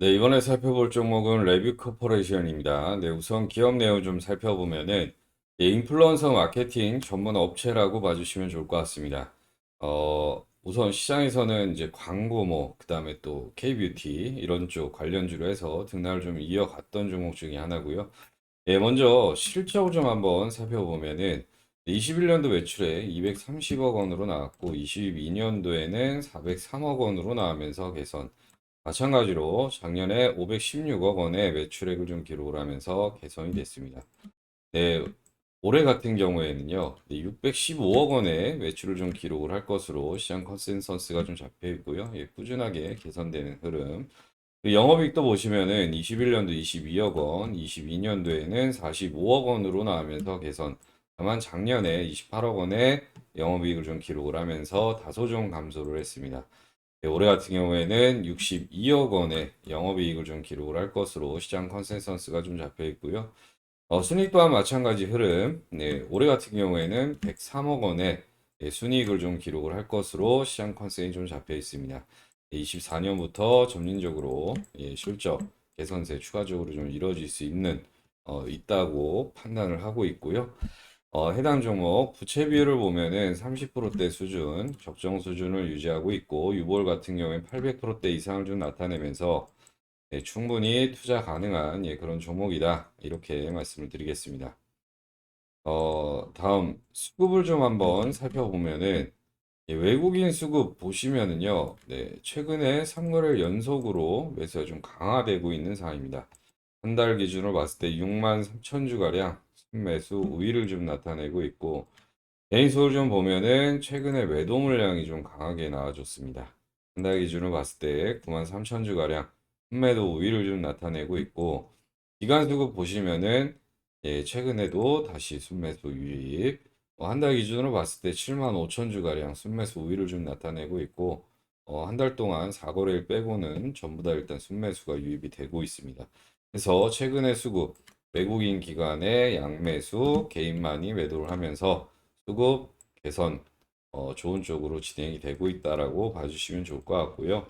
네, 이번에 살펴볼 종목은 레뷰 코퍼레이션입니다. 네, 우선 기업 내용 좀 살펴보면은 예, 인플루언서 마케팅 전문 업체라고 봐주시면 좋을 것 같습니다. 어, 우선 시장에서는 이제 광고 뭐 그다음에 또 K뷰티 이런 쪽 관련주로 해서 등락을 좀 이어갔던 종목 중에 하나고요. 예, 먼저 실적 좀 한번 살펴보면은 21년도 매출에 230억 원으로 나왔고 22년도에는 403억 원으로 나오면서 개선. 마찬가지로 작년에 516억 원의 매출액을 좀 기록을 하면서 개선이 됐습니다. 네, 올해 같은 경우에는요, 615억 원의 매출을 좀 기록을 할 것으로 시장 컨센서스가 좀 잡혀 있고요. 예, 꾸준하게 개선되는 흐름. 그리고 영업이익도 보시면은 21년도 22억 원, 22년도에는 45억 원으로 나오면서 개선. 다만 작년에 28억 원의 영업이익을 좀 기록을 하면서 다소 좀 감소를 했습니다. 네, 올해 같은 경우에는 62억 원의 영업이익을 좀 기록을 할 것으로 시장 컨센서스가 좀 잡혀 있고요. 어, 순이익 또한 마찬가지 흐름. 네, 올해 같은 경우에는 103억 원의 예, 순이익을 좀 기록을 할 것으로 시장 컨센이 좀 잡혀 있습니다. 24년부터 점진적으로 예, 실적 개선세 추가적으로 좀 이루어질 수 있는 어, 있다고 판단을 하고 있고요. 어, 해당 종목 부채 비율을 보면은 30%대 수준, 적정 수준을 유지하고 있고 유볼 같은 경우에 800%대 이상을 좀 나타내면서 예, 충분히 투자 가능한 예, 그런 종목이다. 이렇게 말씀을 드리겠습니다. 어, 다음 수급을 좀 한번 살펴보면은 예, 외국인 수급 보시면은요, 네, 최근에 3거래일 연속으로 매수가 좀 강화되고 있는 상황입니다. 한 달 기준으로 봤을 때 6만 3천 주가량 순 매수 우위를 좀 나타내고 있고, 개인 수를 좀 보면은 최근에 매도 물량이 좀 강하게 나와줬습니다. 한 달 기준으로 봤을 때 9만 3천 주가량 순매도 우위를 좀 나타내고 있고, 기간 수급 보시면은 예, 최근에도 다시 순매수 유입, 어, 한달 기준으로 봤을 때 7만 5천 주가량 순매수 우위를 좀 나타내고 있고, 어, 한 달 동안 4거래일 빼고는 전부 다 일단 순매수가 유입이 되고 있습니다. 그래서 최근에 수급, 외국인 기관의 양매수, 개인만이 매도를 하면서 수급 개선, 어, 좋은 쪽으로 진행이 되고 있다라고 봐주시면 좋을 것 같고요.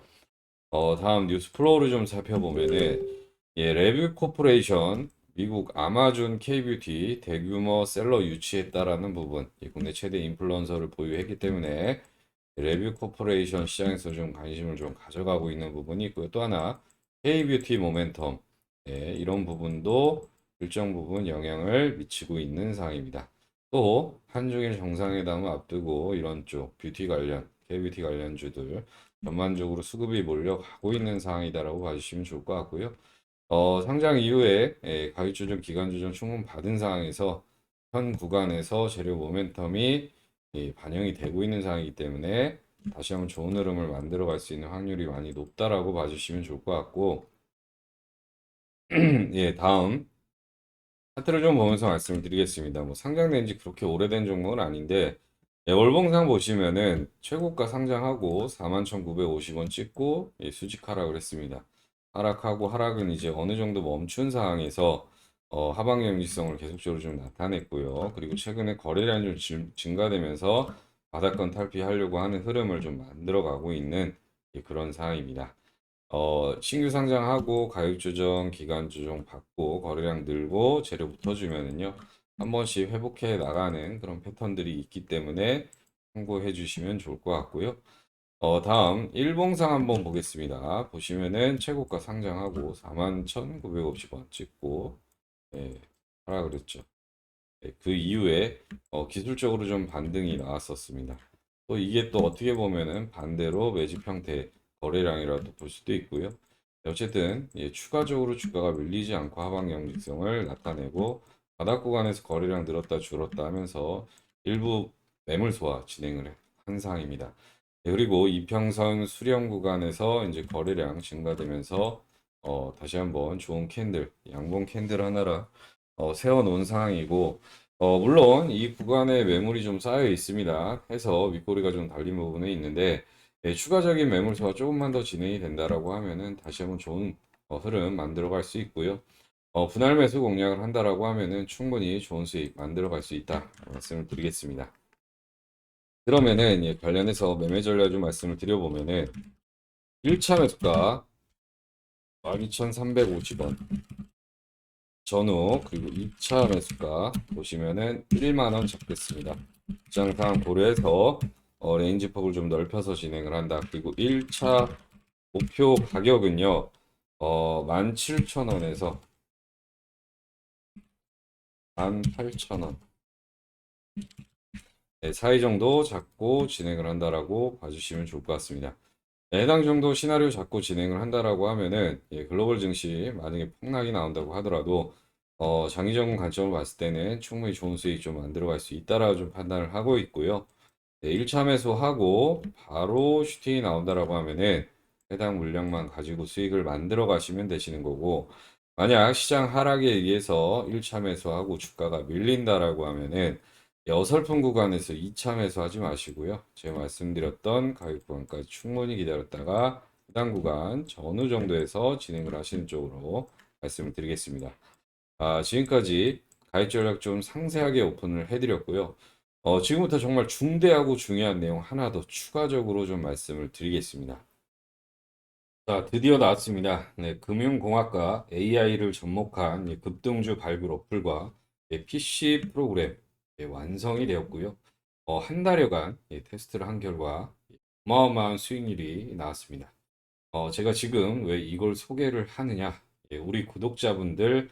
어, 다음 뉴스 플로우를 좀 살펴보면은, 예, 레뷰 코퍼레이션, 미국 아마존 K뷰티 대규모 셀러 유치했다라는 부분, 예, 국내 최대 인플루언서를 보유했기 때문에 레뷰 코퍼레이션 시장에서 좀 관심을 좀 가져가고 있는 부분이 있고요. 또 하나, K뷰티 모멘텀, 예, 이런 부분도 일정 부분 영향을 미치고 있는 상황입니다. 또 한중일 정상회담을 앞두고 이런 쪽 뷰티 관련, K뷰티 관련주들 전반적으로 수급이 몰려가고 있는 상황이다라고 봐주시면 좋을 것 같고요. 어, 상장 이후에 예, 가격 조정, 기간 조정 충분 받은 상황에서 현 구간에서 재료 모멘텀이 예, 반영이 되고 있는 상황이기 때문에 다시 한번 좋은 흐름을 만들어 갈 수 있는 확률이 많이 높다라고 봐주시면 좋을 것 같고 예, 다음 차트를 좀 보면서 말씀을 드리겠습니다. 뭐 상장된 지 그렇게 오래된 종목은 아닌데 예, 월봉상 보시면은 최고가 상장하고 41,950원 찍고 예, 수직 하락을 했습니다. 하락하고 하락은 이제 어느 정도 멈춘 상황에서 어, 하방 경직성을 계속적으로 좀 나타냈고요. 그리고 최근에 거래량이 좀 증- 증가되면서 바닥권 탈피하려고 하는 흐름을 좀 만들어가고 있는 예, 그런 상황입니다. 어, 신규 상장하고 가격 조정, 기간 조정 받고 거래량 늘고 재료 붙어주면은요. 한 번씩 회복해 나가는 그런 패턴들이 있기 때문에 참고해 주시면 좋을 것 같고요. 어, 다음 일봉상 한번 보겠습니다. 보시면은 최고가 상장하고 41,950원 찍고 예, 하라 그랬죠. 예, 그 이후에 어, 기술적으로 좀 반등이 나왔었습니다. 또 이게 또 어떻게 보면은 반대로 매집 형태 거래량이라도 볼 수도 있고요. 어쨌든 예, 추가적으로 주가가 밀리지 않고 하방 경직성을 나타내고 바닥 구간에서 거래량 늘었다 줄었다 하면서 일부 매물 소화 진행을 한 상황입니다. 예, 그리고 이평선 수렴 구간에서 이제 거래량 증가되면서 어, 다시 한번 좋은 캔들, 양봉 캔들 하나라 어, 세워놓은 상황이고 어, 물론 이 구간에 매물이 좀 쌓여 있습니다. 해서 윗꼬리가 좀 달린 부분에 있는데 예, 추가적인 매물 소가 조금만 더 진행이 된다라고 하면은 다시 한번 좋은 어, 흐름 만들어 갈 수 있고요. 어, 분할 매수 공략을 한다라고 하면은 충분히 좋은 수익 만들어 갈 수 있다 말씀을 드리겠습니다. 그러면은 예, 관련해서 매매 전략 좀 말씀을 드려보면은 1차 매수가 12,350원. 전후 그리고 2차 매수가 보시면은 1만 원 잡겠습니다. 시장 상황 고려해서 어, 레인지 폭을 좀 넓혀서 진행을 한다. 그리고 1차 목표 가격은요. 어, 17,000원에서 18,000원. 네, 사이 정도 잡고 진행을 한다라고 봐주시면 좋을 것 같습니다. 네, 해당 정도 시나리오 잡고 진행을 한다라고 하면은 예, 글로벌 증시 만약에 폭락이 나온다고 하더라도 어, 장기적인 관점으로 봤을 때는 충분히 좋은 수익 좀 만들어갈 수 있다라고 좀 판단을 하고 있고요. 네, 1차 매수하고 바로 슈팅이 나온다라고 하면은 해당 물량만 가지고 수익을 만들어 가시면 되시는 거고 만약 시장 하락에 의해서 1차 매수하고 주가가 밀린다라고 하면은 이 어설픈 구간에서 2차 매수하지 마시고요. 제가 말씀드렸던 가격 구간까지 충분히 기다렸다가 해당 구간 전후 정도에서 진행을 하시는 쪽으로 말씀을 드리겠습니다. 아, 지금까지 가입 전략 좀 상세하게 오픈을 해드렸고요. 어, 지금부터 정말 중대하고 중요한 내용 하나 더 추가적으로 좀 말씀을 드리겠습니다. 자, 드디어 나왔습니다. 네, 금융공학과 AI를 접목한 이 급등주 발굴 어플과 예, PC 프로그램 예, 완성이 되었고요. 어, 한 달여간 예, 테스트를 한 결과 어마어마한 수익률이 나왔습니다. 어, 제가 지금 왜 이걸 소개를 하느냐? 예, 우리 구독자분들